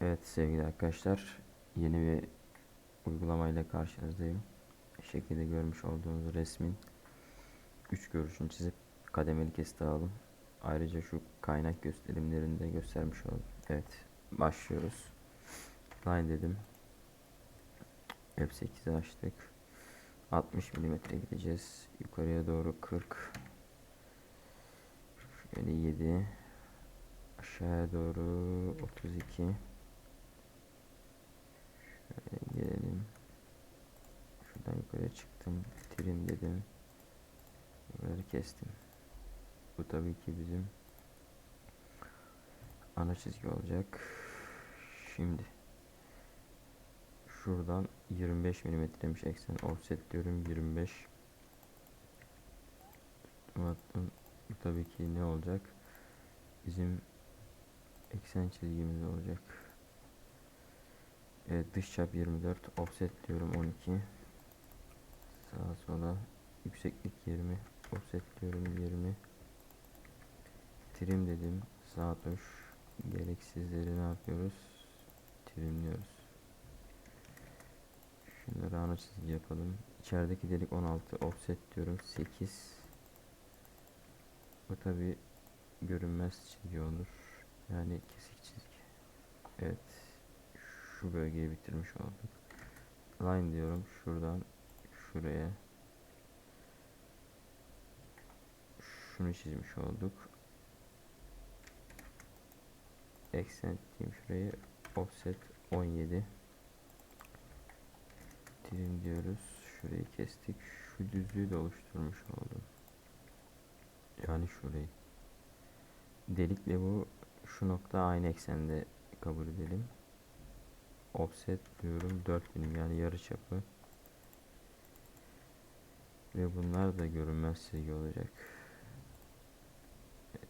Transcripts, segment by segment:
Evet sevgili arkadaşlar yeni bir uygulamayla karşınızdayım. Şekilde görmüş olduğunuz resmin 3 görüşünü çizip kademeli kesit alalım. Ayrıca şu kaynak gösterimlerini de göstermiş oldum. Evet başlıyoruz. Line dedim. F8'i açtık. 60 mm gideceğiz. Yukarıya doğru 40. Şöyle 7. Aşağıya doğru 32. Gelelim. Şuradan yukarıya çıktım. Trim dedim. Buraları kestim. Bu tabii ki bizim ana çizgi olacak. Şimdi şuradan 25 milimetremiş eksen offset diyorum 25 attım. Bu tabii ki ne olacak? Bizim eksen çizgimiz olacak. Evet dış çap 24 offset diyorum 12 sağa sola yükseklik 20 offset diyorum 20 trim dedim sağ tuş. Gereksizleri ne yapıyoruz? Trimliyoruz. Şunları ana çizgi yapalım. İçerideki delik 16 offset diyorum 8 bu tabi görünmez çizgi olur. Yani kesik çizgi. Evet şu bölgeyi bitirmiş olduk. Line diyorum şuradan şuraya. Şunu çizmiş olduk. Accent diyeyim şurayı. Offset 17. Trim diyoruz. Şurayı kestik. Şu düzlüğü de oluşturmuş oldum. Yani şurayı. Delikle bu şu nokta aynı eksende kabul edelim offset diyorum. 4 milim yani yarı çapı ve bunlar da görünmez silgi olacak. Evet.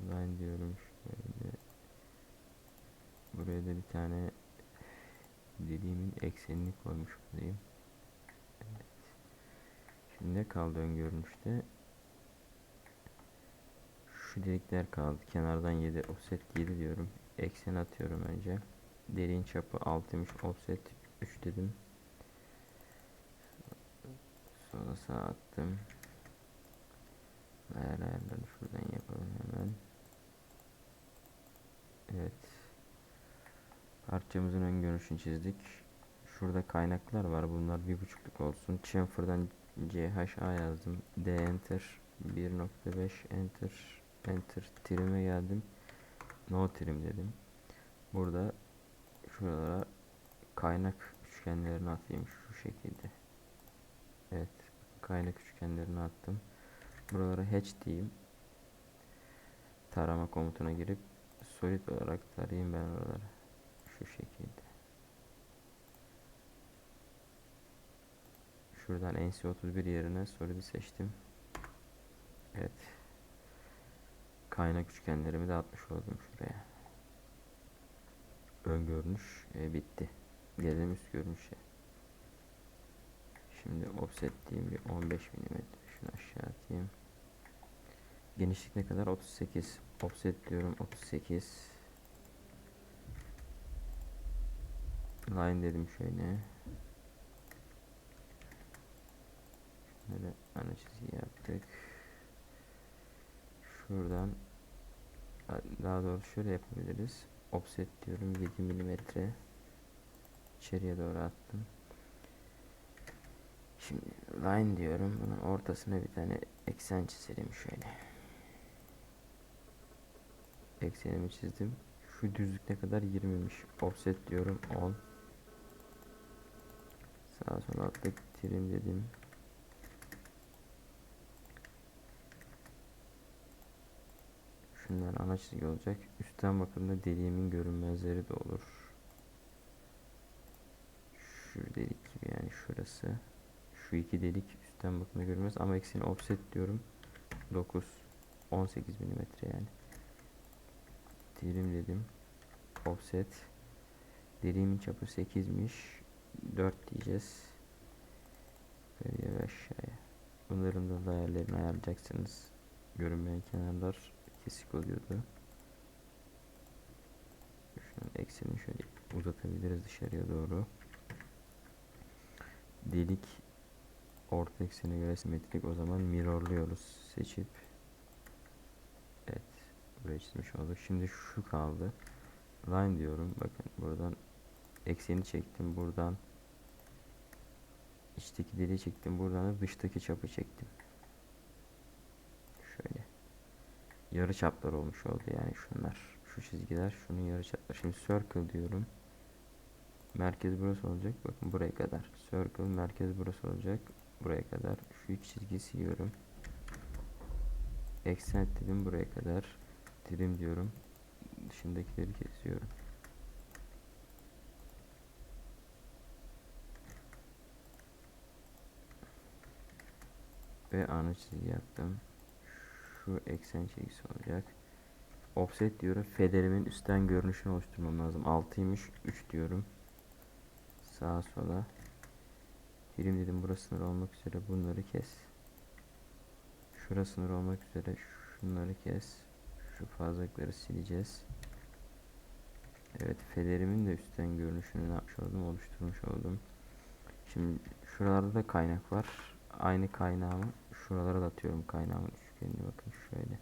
Line diyorum şöyle. Buraya da bir tane dediğimin eksenini koymuş olayım. Evet. şimdi ne kaldı ön şu delikler kaldı. Kenardan 7 offset 7 diyorum. Eksen atıyorum önce Derin çapı 6'mış offset 3 dedim. Sola sağ attım. Ayar ayarları şuradan yapalım hemen. Evet. Parçamızın ön görünüşünü çizdik. Şurada kaynaklar var. Bunlar bir buçukluk olsun. Chamfer'dan CHA yazdım. D enter 1.5 enter enter trim'e geldim. No trim dedim. Burada şuralara kaynak üçgenlerini atayım şu şekilde. Evet kaynak üçgenlerini attım. Buralara hatch diyeyim. Tarama komutuna girip solid olarak tarayayım ben oraları. Şu şekilde. Şuradan NC31 yerine solid'i seçtim. Evet. Kaynak üçgenlerimi de atmış oldum şuraya ön görünüş e, bitti. Gelelim üst görünüşe. Şimdi offset diyeyim bir 15 mm. Şunu aşağı atayım. Genişlik ne kadar? 38. Offset diyorum 38. Line dedim şöyle. Şöyle ana çizgi yaptık. Şuradan daha doğrusu şöyle yapabiliriz offset diyorum. 7 milimetre içeriye doğru attım. Şimdi line diyorum. Bunun ortasına bir tane eksen çizelim şöyle. Eksenimi çizdim. Şu düzlük ne kadar 20'miş offset diyorum. 10 sağa sola attık. Trim dedim Şunlar ana çizgi olacak. Üstten bakımda deliğimin görünmezleri de olur. Şu delik gibi yani şurası. Şu iki delik üstten bakımda görünmez ama eksini offset diyorum. 9 18 milimetre yani. Dilim dedim. Offset. Deliğimin çapı 8'miş. 4 diyeceğiz. Böyle aşağıya. Bunların da değerlerini ayarlayacaksınız. Görünmeyen kenarlar kesik oluyordu. Şunun ekseni şöyle uzatabiliriz dışarıya doğru. Delik orta eksene göre simetrik o zaman mirrorluyoruz seçip evet buraya çizmiş olduk. Şimdi şu kaldı. Line diyorum. Bakın buradan ekseni çektim. Buradan içteki deliği çektim. Buradan da dıştaki çapı çektim. Şöyle. Yarı çaplar olmuş oldu yani şunlar. Şu çizgiler şunun yarı çapları. Şimdi circle diyorum. Merkez burası olacak. Bakın buraya kadar. Circle merkez burası olacak. Buraya kadar. Şu iki çizgiyi siliyorum. Extend dedim buraya kadar. Trim diyorum. Dışındakileri kesiyorum. Ve ana çizgi yaptım. Şu eksen çizgisi olacak. Offset diyorum. Federimin üstten görünüşünü oluşturmam lazım. 6'ymış. 3 diyorum. Sağa sola. Trim dedim burası sınır olmak üzere bunları kes. Şurası sınır olmak üzere şunları kes. Şu fazlalıkları sileceğiz. Evet federimin de üstten görünüşünü yapmış oldum oluşturmuş oldum. Şimdi şuralarda da kaynak var. Aynı kaynağımı şuralara da atıyorum kaynağımın üçgenine bakın şöyle.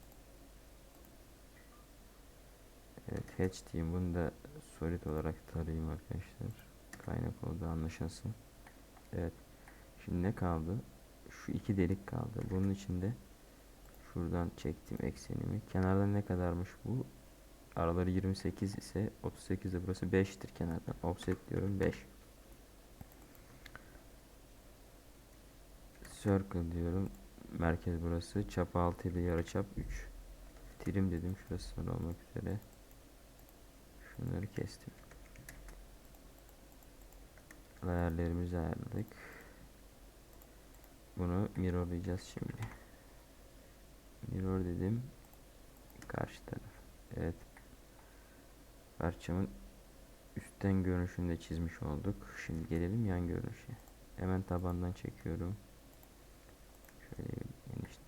Evet hatch diyeyim bunu da solid olarak tarayayım arkadaşlar. Kaynak olduğu anlaşılsın. Evet. Şimdi ne kaldı? Şu iki delik kaldı. Bunun içinde şuradan çektim eksenimi. Kenardan ne kadarmış bu? Araları 28 ise 38 de burası 5'tir kenardan. Offset diyorum 5. Circle diyorum. Merkez burası. Çap 6 ile yarıçap 3. Trim dedim. Şurası olmak üzere. Şunları kestim. Ayarlarımızı ayarladık. Bunu mirrorlayacağız şimdi. Mirror dedim. Karşı taraf. Evet. Parçamın üstten görünüşünü de çizmiş olduk. Şimdi gelelim yan görünüşe. Hemen tabandan çekiyorum. Şöyle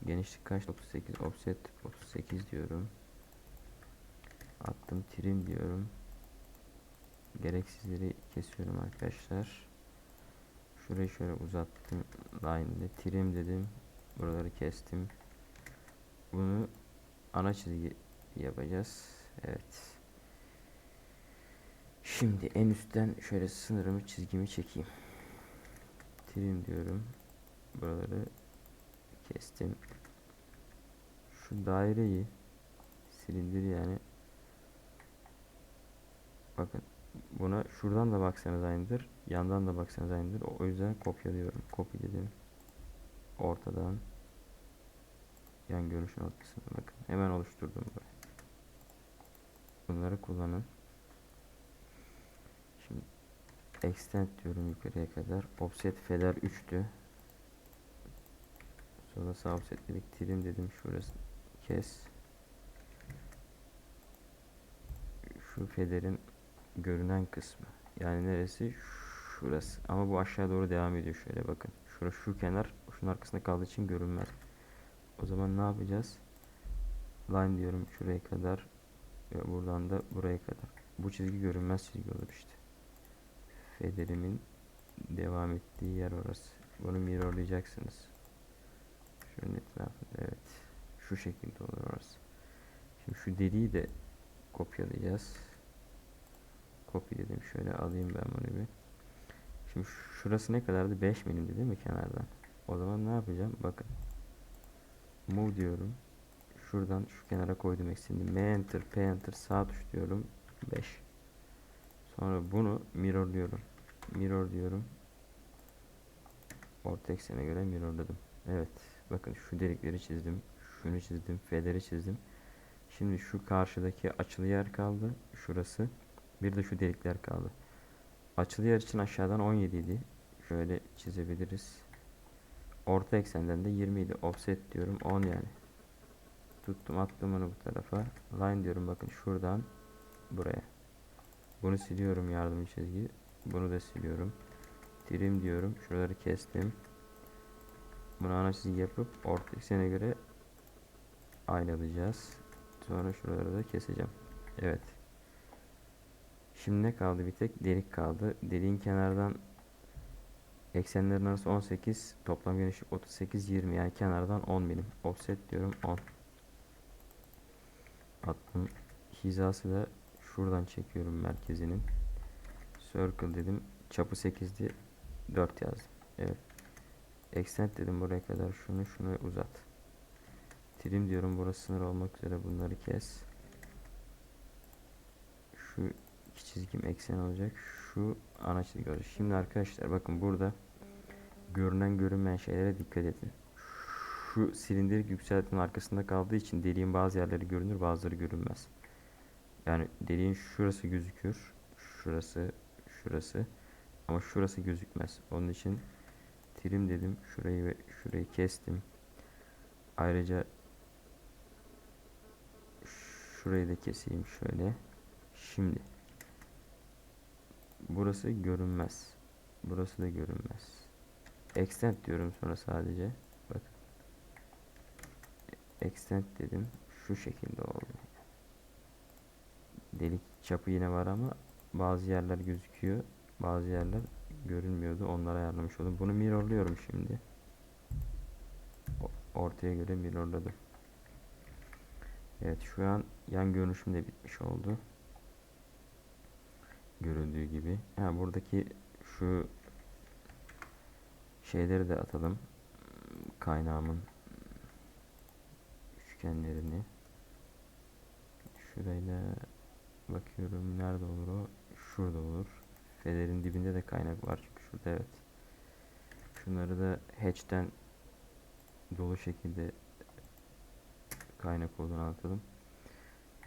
genişlik kaç? 38 offset 38 diyorum. Attım trim diyorum. Gereksizleri kesiyorum arkadaşlar. Şurayı şöyle uzattım. Line ile trim dedim. Buraları kestim. Bunu ana çizgi yapacağız. Evet. Şimdi en üstten şöyle sınırımı çizgimi çekeyim. Trim diyorum. Buraları kestim. Şu daireyi silindir yani bakın buna şuradan da baksanız aynıdır. Yandan da baksanız aynıdır. O yüzden kopyalıyorum. Kopyaladım. Ortadan yan görünüşün ortasına bakın. Hemen oluşturdum burayı. Bunları kullanın. Şimdi extend diyorum yukarıya kadar. Offset feder 3'tü. Sonra sağ offset dedik. Trim dedim. Şurası kes. Şu federin görünen kısmı. Yani neresi? Şurası. Ama bu aşağı doğru devam ediyor şöyle bakın. Şurası şu kenar şunun arkasında kaldığı için görünmez. O zaman ne yapacağız? Line diyorum şuraya kadar ve buradan da buraya kadar. Bu çizgi görünmez çizgi olur işte. Federimin devam ettiği yer orası. Bunu mirrorlayacaksınız. Şunun etrafında evet. Şu şekilde olur orası. Şimdi şu deliği de kopyalayacağız. Copy dedim. Şöyle alayım ben bunu bir. Şimdi şurası ne kadardı? 5 milimdi değil mi kenardan? O zaman ne yapacağım? Bakın. Move diyorum. Şuradan şu kenara koydum eksenini. M enter, P enter, sağ tuş diyorum. 5. Sonra bunu mirrorluyorum. Mirror diyorum. Orta eksene göre mirrorladım. Evet. Bakın şu delikleri çizdim. Şunu çizdim. F'leri çizdim. Şimdi şu karşıdaki açılı yer kaldı. Şurası. Bir de şu delikler kaldı. Açılı yer için aşağıdan 17 idi. Şöyle çizebiliriz. Orta eksenden de 20 idi. Offset diyorum 10 yani. Tuttum attım onu bu tarafa. Line diyorum bakın şuradan buraya. Bunu siliyorum yardımcı çizgi. Bunu da siliyorum. Trim diyorum. Şuraları kestim. Bunu ana çizgi yapıp orta eksene göre aynalayacağız. Sonra şuraları da keseceğim. Evet. Şimdi ne kaldı bir tek? Delik kaldı. Deliğin kenardan eksenlerin arası 18. Toplam genişlik 38 20 yani kenardan 10 milim. Offset diyorum 10. Attım. Hizası da şuradan çekiyorum merkezinin. Circle dedim. Çapı 8'di. 4 yazdım. Evet. Extend dedim buraya kadar şunu şunu uzat. Trim diyorum burası sınır olmak üzere bunları kes. Şu iki çizgim eksen olacak. Şu ana çizgi olacak. Şimdi arkadaşlar bakın burada görünen görünmeyen şeylere dikkat edin. Şu silindirik yükseltinin arkasında kaldığı için deliğin bazı yerleri görünür bazıları görünmez. Yani deliğin şurası gözükür. Şurası, şurası. Ama şurası gözükmez. Onun için trim dedim. Şurayı ve şurayı kestim. Ayrıca şurayı da keseyim şöyle. Şimdi burası görünmez. Burası da görünmez. Extend diyorum sonra sadece. Bakın. Extend dedim. Şu şekilde oldu. Delik çapı yine var ama bazı yerler gözüküyor. Bazı yerler görünmüyordu. Onları ayarlamış oldum. Bunu mirrorluyorum şimdi. Ortaya göre mirrorladım. Evet şu an yan görünüşüm de bitmiş oldu. Görüldüğü gibi. Ha buradaki şu şeyleri de atalım. Kaynağımın üçgenlerini. Şurayla bakıyorum nerede olur o? Şurada olur. Federin dibinde de kaynak var çünkü şurada evet. Şunları da hatch'ten dolu şekilde kaynak olduğunu anlatalım.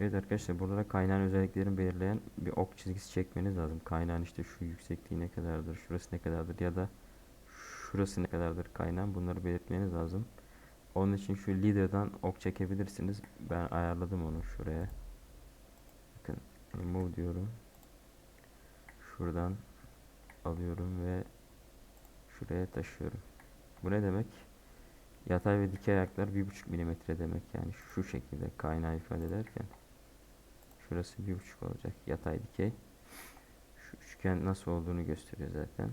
Evet arkadaşlar burada da kaynağın özelliklerini belirleyen bir ok çizgisi çekmeniz lazım. Kaynağın işte şu yüksekliği ne kadardır, şurası ne kadardır ya da şurası ne kadardır kaynağın bunları belirtmeniz lazım. Onun için şu leader'dan ok çekebilirsiniz. Ben ayarladım onu şuraya. Bakın remove diyorum. Şuradan alıyorum ve şuraya taşıyorum. Bu ne demek? Yatay ve dikey ayaklar 1.5 milimetre demek yani şu şekilde kaynağı ifade ederken. Şurası 1.5 olacak yatay dikey. Şu üçgen nasıl olduğunu gösteriyor zaten.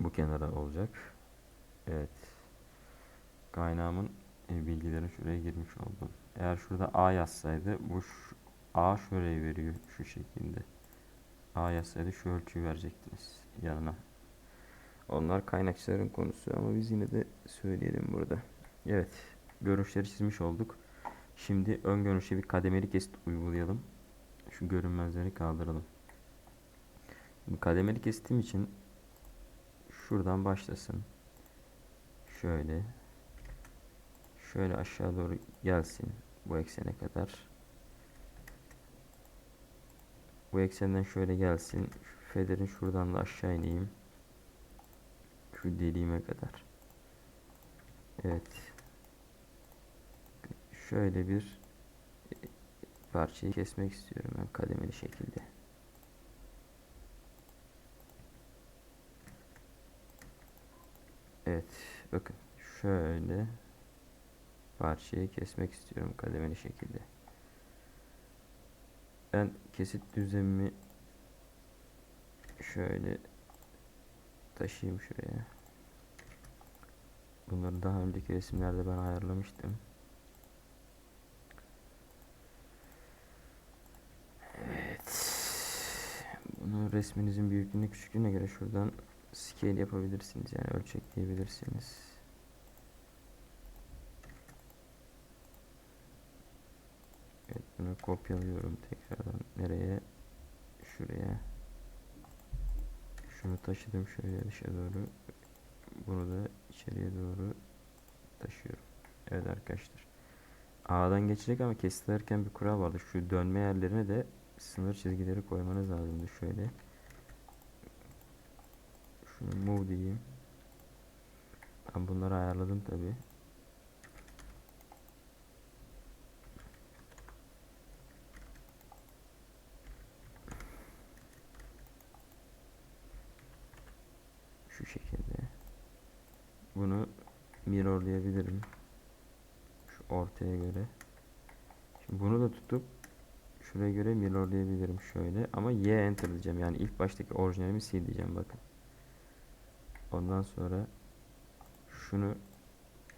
Bu kenara olacak. Evet. Kaynağımın e, şuraya girmiş oldum. Eğer şurada A yazsaydı bu A şuraya veriyor şu şekilde. A yazsaydı şu ölçüyü verecektiniz yanına onlar kaynakçıların konusu ama biz yine de söyleyelim burada. Evet, görünüşleri çizmiş olduk. Şimdi ön görünüşe bir kademeli kesit uygulayalım. Şu görünmezleri kaldıralım. Bu kademeli kesitim için şuradan başlasın. Şöyle. Şöyle aşağı doğru gelsin bu eksene kadar. Bu eksenden şöyle gelsin. Şu federin şuradan da aşağı ineyim. Şu deliğime kadar. Evet. Şöyle bir e, parçayı kesmek istiyorum ben kademeli şekilde. Evet. Bakın. Şöyle parçayı kesmek istiyorum kademeli şekilde. Ben kesit düzlemimi şöyle taşıyayım şuraya. Bunları daha önceki resimlerde ben ayarlamıştım. Evet. Bunu resminizin büyüklüğüne küçüklüğüne göre şuradan scale yapabilirsiniz yani ölçekleyebilirsiniz. Evet bunu kopyalıyorum tekrardan nereye? Şuraya. Şunu taşıdım şöyle dışa doğru. Bunu da içeriye doğru taşıyorum. Evet arkadaşlar. A'dan geçecek ama kesilerken bir kural vardı. Şu dönme yerlerine de sınır çizgileri koymanız lazımdı şöyle. Şunu move diyeyim. Ben bunları ayarladım tabi. Şu şekilde. Bunu mirrorlayabilirim. Şu ortaya göre. Şimdi bunu da tutup şuraya göre mirrorlayabilirim şöyle ama Y enter diyeceğim. Yani ilk baştaki orijinalimi sil diyeceğim bakın. Ondan sonra şunu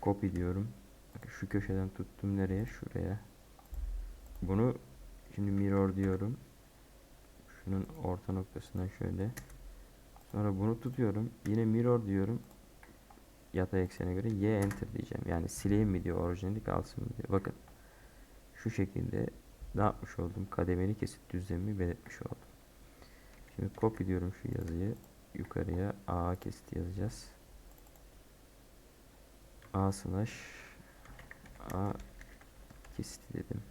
copy diyorum. Bakın şu köşeden tuttum nereye? Şuraya. Bunu şimdi mirror diyorum. Şunun orta noktasına şöyle. Sonra bunu tutuyorum. Yine mirror diyorum. Yatay eksene göre y enter diyeceğim. Yani sileyim mi diyor orijinali kalsın mı diyor. Bakın. Şu şekilde ne yapmış oldum? Kademeli kesit düzlemimi belirtmiş oldum. Şimdi copy diyorum şu yazıyı. Yukarıya A kesit yazacağız. A slash A kesiti dedim.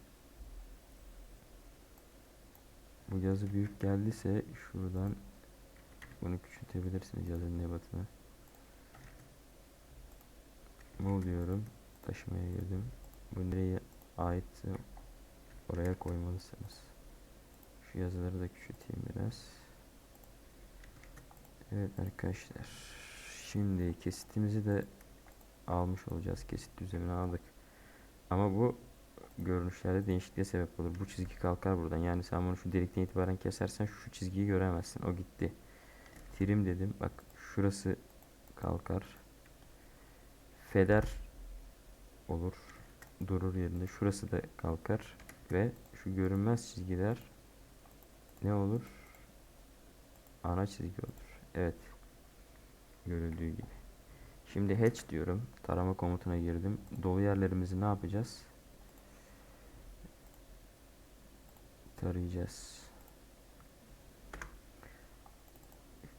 Bu yazı büyük geldiyse şuradan bunu küçültebilirsiniz yazının nebatını. Move diyorum. Taşımaya girdim. Bu nereye ait oraya koymalısınız. Şu yazıları da küçülteyim biraz. Evet arkadaşlar. Şimdi kesitimizi de almış olacağız. Kesit düzlemini aldık. Ama bu görünüşlerde değişikliğe sebep olur. Bu çizgi kalkar buradan. Yani sen bunu şu delikten itibaren kesersen şu çizgiyi göremezsin. O gitti. Trim dedim. Bak şurası kalkar. Feder olur. Durur yerinde. Şurası da kalkar. Ve şu görünmez çizgiler ne olur? Ana çizgi olur. Evet. Görüldüğü gibi. Şimdi hatch diyorum. Tarama komutuna girdim. Dolu yerlerimizi ne yapacağız? Tarayacağız.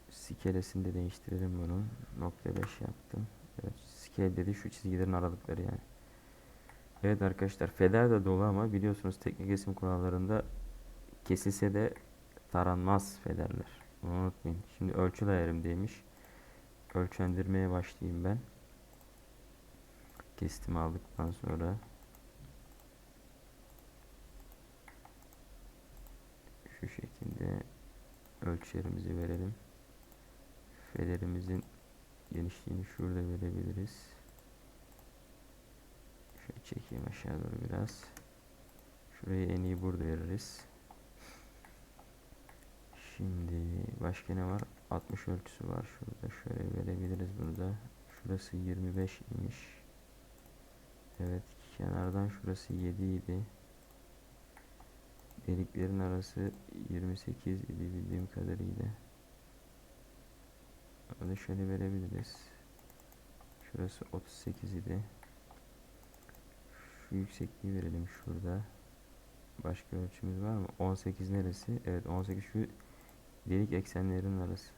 Skelesini de değiştirelim bunun. Nokta 5 yaptım. Evet, scale dedi şu çizgilerin aralıkları yani. Evet arkadaşlar feder de dolu ama biliyorsunuz teknik resim kurallarında kesilse de taranmaz federler. Bunu unutmayın. Şimdi ölçü değerimdeymiş. Ölçendirmeye başlayayım ben. Kesitimi aldıktan sonra şu şekilde ölçülerimizi verelim. Federimizin genişliğini şurada verebiliriz. Şöyle çekeyim aşağı doğru biraz. Şurayı en iyi burada veririz. Şimdi başka ne var? 60 ölçüsü var şurada. Şöyle verebiliriz bunu da. Şurası 25 imiş. Evet kenardan şurası 7 idi. Deliklerin arası 28 idi bildiğim kadarıyla. Onu şöyle verebiliriz. Şurası 38 idi. Şu yüksekliği verelim şurada. Başka ölçümüz var mı? 18 neresi? Evet 18 şu delik eksenlerin arası.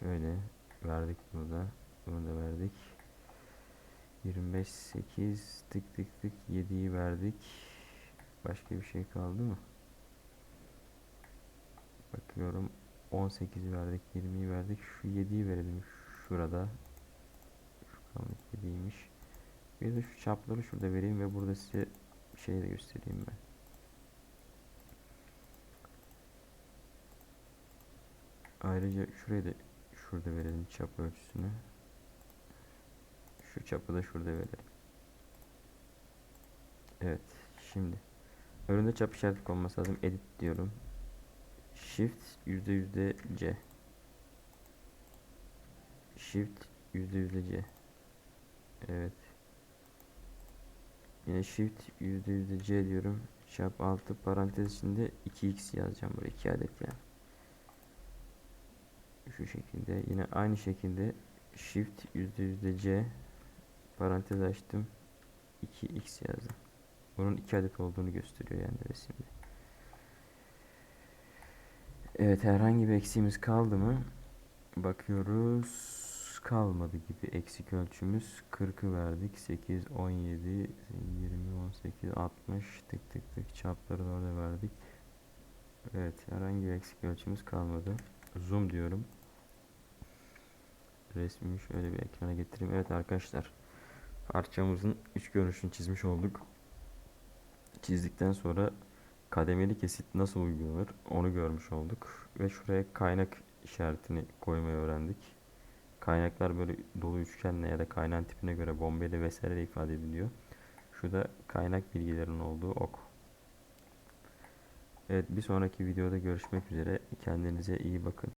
Şöyle verdik bunu da. Bunu da verdik. 25 8 tık tık tık 7'yi verdik. Başka bir şey kaldı mı? Bakıyorum 18'i verdik, 20'yi verdik. Şu 7'yi verelim şurada. Şu kalmış 7'ymiş. Bir de şu çapları şurada vereyim ve burada size şey de göstereyim ben. Ayrıca şurayı da şurada verelim çap ölçüsünü. Şu çapı da şurada verelim. Evet. Şimdi önünde çap işareti konması lazım. Edit diyorum. Shift yüzde yüzde C. Shift yüzde yüzde C. Evet. Yine Shift yüzde yüzde C diyorum. Çap altı parantez içinde 2x yazacağım buraya 2 adet yani. Şu şekilde yine aynı şekilde Shift yüzde yüzde C parantez açtım 2x yazdım. Bunun 2 adet olduğunu gösteriyor yani resimde. Evet herhangi bir eksiğimiz kaldı mı? Bakıyoruz. Kalmadı gibi eksik ölçümüz. 40'ı verdik. 8, 17, 20, 18, 60 tık tık tık çapları da orada verdik. Evet herhangi bir eksik ölçümüz kalmadı. Zoom diyorum. Resmimi şöyle bir ekrana getireyim. Evet arkadaşlar. Parçamızın üç görünüşünü çizmiş olduk. Çizdikten sonra kademeli kesit nasıl uygulanır onu görmüş olduk. Ve şuraya kaynak işaretini koymayı öğrendik. Kaynaklar böyle dolu üçgenle ya da kaynağın tipine göre bombeyle vesaire ifade ediliyor. Şurada kaynak bilgilerinin olduğu ok. Evet bir sonraki videoda görüşmek üzere. Kendinize iyi bakın.